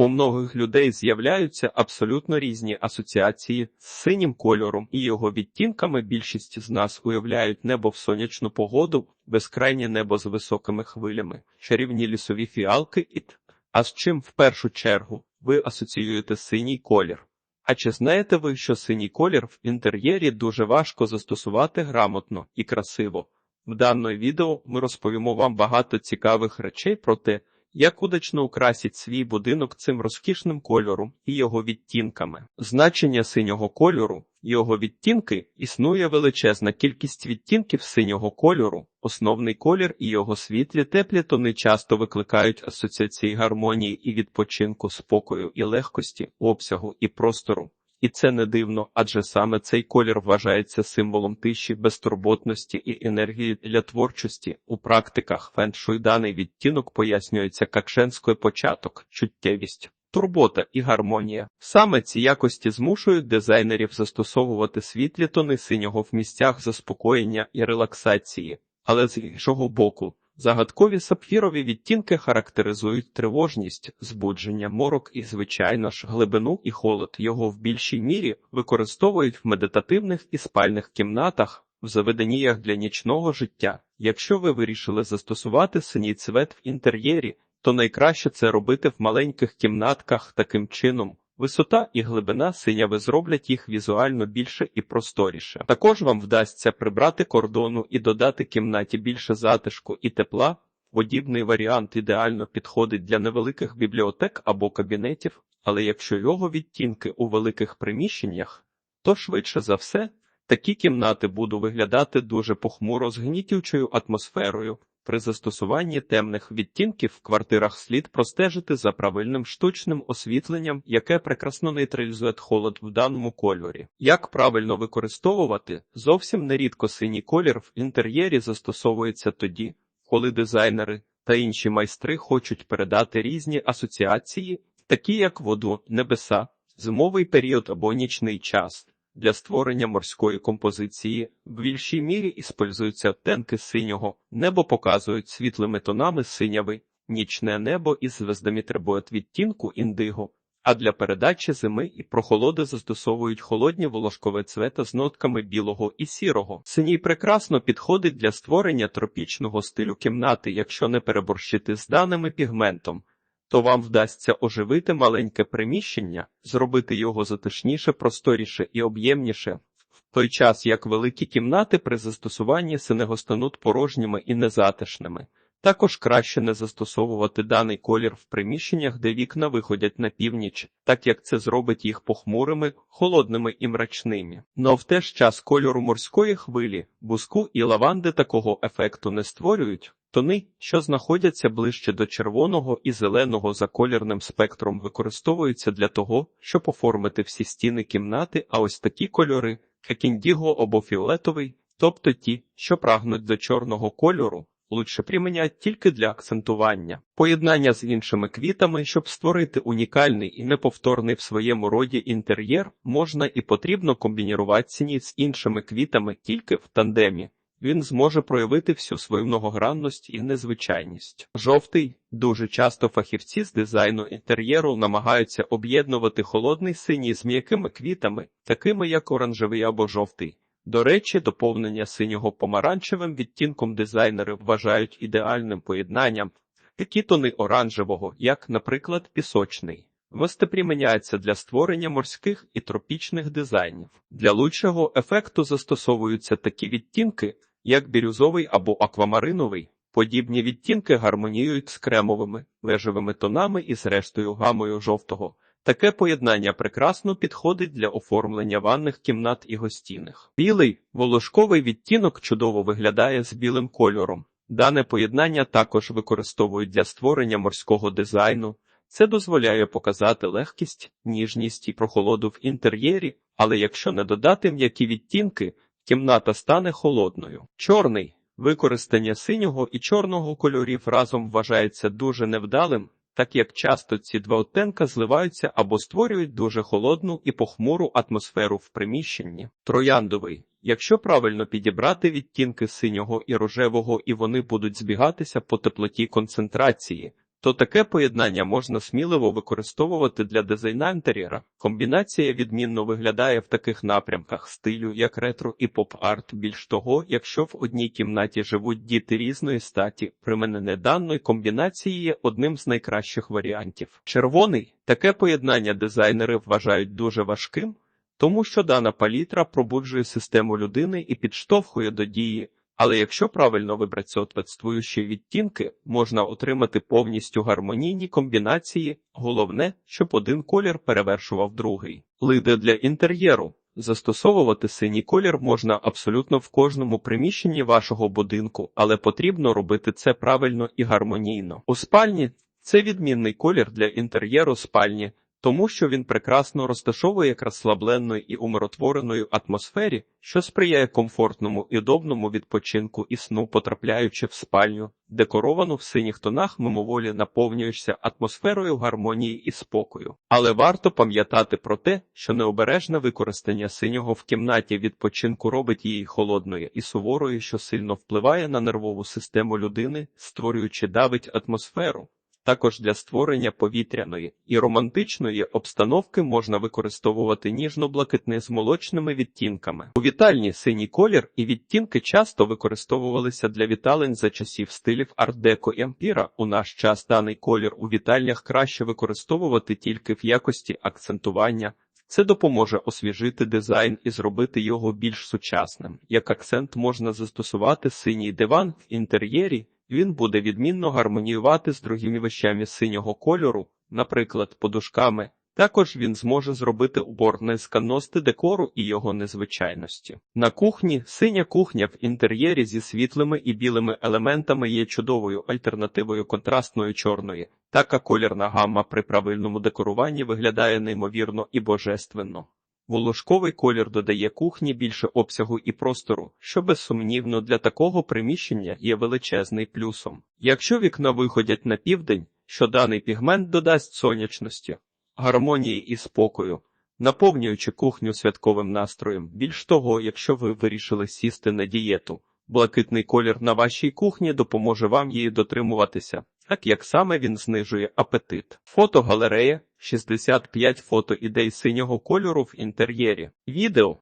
У многих людей з'являються абсолютно різні асоціації з синім кольором і його відтінками. Більшість з нас уявляють небо в сонячну погоду, безкрайнє небо з високими хвилями, чарівні лісові фіалки і т. А з чим в першу чергу ви асоціюєте синій колір? А чи знаєте ви, що синій колір в інтер'єрі дуже важко застосувати грамотно і красиво? В даному відео ми розповімо вам багато цікавих речей про те, як удачно украсіть свій будинок цим розкішним кольором і його відтінками. Значення синього кольору, його відтінки існує величезна кількість відтінків синього кольору. Основний колір і його світлі теплі тони часто викликають асоціації гармонії і відпочинку, спокою і легкості, обсягу і простору. І це не дивно, адже саме цей колір вважається символом тиші, безтурботності і енергії для творчості. У практиках феншуй даний відтінок пояснюється як женський початок, чуттєвість. Турбота і гармонія. Саме ці якості змушують дизайнерів застосовувати світлі тони синього в місцях заспокоєння і релаксації, але з іншого боку, Загадкові сапфірові відтінки характеризують тривожність, збудження, морок і, звичайно ж, глибину і холод. Його в більшій мірі використовують в медитативних і спальних кімнатах, в заведеннях для нічного життя. Якщо ви вирішили застосувати синій цвет в інтер'єрі, то найкраще це робити в маленьких кімнатках таким чином. Висота і глибина синяви зроблять їх візуально більше і просторіше. Також вам вдасться прибрати кордону і додати кімнаті більше затишку і тепла. Подібний варіант ідеально підходить для невеликих бібліотек або кабінетів, але якщо його відтінки у великих приміщеннях, то швидше за все такі кімнати будуть виглядати дуже похмуро з гнітючою атмосферою. При застосуванні темних відтінків в квартирах слід простежити за правильним штучним освітленням, яке прекрасно нейтралізує холод в даному кольорі. Як правильно використовувати, зовсім нерідко синій колір в інтер'єрі застосовується тоді, коли дизайнери та інші майстри хочуть передати різні асоціації, такі як воду, небеса, зимовий період або нічний час. Для створення морської композиції. В більшій мірі іспользуються оттенки синього, небо показують світлими тонами синяви, нічне небо із звездами требують відтінку індиго, а для передачі зими і прохолоди застосовують холодні волошкове цвета з нотками білого і сірого. Синій прекрасно підходить для створення тропічного стилю кімнати, якщо не переборщити з даними пігментом то вам вдасться оживити маленьке приміщення, зробити його затишніше, просторіше і об'ємніше, в той час як великі кімнати при застосуванні синего стануть порожніми і незатишними. Також краще не застосовувати даний колір в приміщеннях, де вікна виходять на північ, так як це зробить їх похмурими, холодними і мрачними. Но в теж час кольору морської хвилі, буску і лаванди такого ефекту не створюють. Тони, що знаходяться ближче до червоного і зеленого за колірним спектром, використовуються для того, щоб оформити всі стіни кімнати, а ось такі кольори, як індіго або фіолетовий, тобто ті, що прагнуть до чорного кольору, лучше примінять тільки для акцентування, поєднання з іншими квітами, щоб створити унікальний і неповторний в своєму роді інтер'єр, можна і потрібно комбінірувати ціні з іншими квітами тільки в тандемі. Він зможе проявити всю свою многогранність і незвичайність. Жовтий дуже часто фахівці з дизайну інтер'єру намагаються об'єднувати холодний синій з м'якими квітами, такими як оранжевий або жовтий. До речі, доповнення синього помаранчевим відтінком дизайнери вважають ідеальним поєднанням такі тони оранжевого, як, наприклад, пісочний. Вести приміняється для створення морських і тропічних дизайнів. Для лучшого ефекту застосовуються такі відтінки, як бірюзовий або аквамариновий. Подібні відтінки гармоніюють з кремовими, лежевими тонами і зрештою гамою жовтого. Таке поєднання прекрасно підходить для оформлення ванних кімнат і гостіних. Білий волошковий відтінок чудово виглядає з білим кольором. Дане поєднання також використовують для створення морського дизайну. Це дозволяє показати легкість, ніжність і прохолоду в інтер'єрі, але якщо не додати м'які відтінки, кімната стане холодною. Чорний використання синього і чорного кольорів разом вважається дуже невдалим, так як часто ці два оттенка зливаються або створюють дуже холодну і похмуру атмосферу в приміщенні. Трояндовий. Якщо правильно підібрати відтінки синього і рожевого, і вони будуть збігатися по теплоті концентрації, то таке поєднання можна сміливо використовувати для дизайна інтер'єра. Комбінація відмінно виглядає в таких напрямках стилю, як ретро і поп-арт. Більш того, якщо в одній кімнаті живуть діти різної статі, применене даної комбінації є одним з найкращих варіантів. Червоний таке поєднання дизайнери вважають дуже важким, тому що дана палітра пробуджує систему людини і підштовхує до дії. Але якщо правильно вибрати соответствуючі відтінки, можна отримати повністю гармонійні комбінації. Головне, щоб один колір перевершував другий. Лиди для інтер'єру. Застосовувати синій колір можна абсолютно в кожному приміщенні вашого будинку, але потрібно робити це правильно і гармонійно. У спальні це відмінний колір для інтер'єру спальні, тому що він прекрасно розташовує як розслабленої і умиротвореної атмосфері, що сприяє комфортному і удобному відпочинку і сну, потрапляючи в спальню, декоровану в синіх тонах, мимоволі наповнюєшся атмосферою гармонії і спокою. Але варто пам'ятати про те, що необережне використання синього в кімнаті відпочинку робить її холодною і суворою, що сильно впливає на нервову систему людини, створюючи давить атмосферу. Також для створення повітряної і романтичної обстановки можна використовувати ніжно-блакитне з молочними відтінками. У вітальні синій колір і відтінки часто використовувалися для віталень за часів стилів арт-деко і ампіра. У наш час даний колір у вітальнях краще використовувати тільки в якості акцентування. Це допоможе освіжити дизайн і зробити його більш сучасним. Як акцент можна застосувати синій диван в інтер'єрі. Він буде відмінно гармоніювати з другими вещами синього кольору, наприклад, подушками. Також він зможе зробити убор несканності декору і його незвичайності. На кухні синя кухня в інтер'єрі зі світлими і білими елементами є чудовою альтернативою контрастної чорної. Така колірна гамма при правильному декоруванні виглядає неймовірно і божественно. Волошковий колір додає кухні більше обсягу і простору, що безсумнівно для такого приміщення є величезний плюсом. Якщо вікна виходять на південь, що даний пігмент додасть сонячності, гармонії і спокою, наповнюючи кухню святковим настроєм. Більш того, якщо ви вирішили сісти на дієту, блакитний колір на вашій кухні допоможе вам її дотримуватися, так як саме він знижує апетит. Фотогалерея 65 фото ідей синього кольору в інтер'єрі. Відео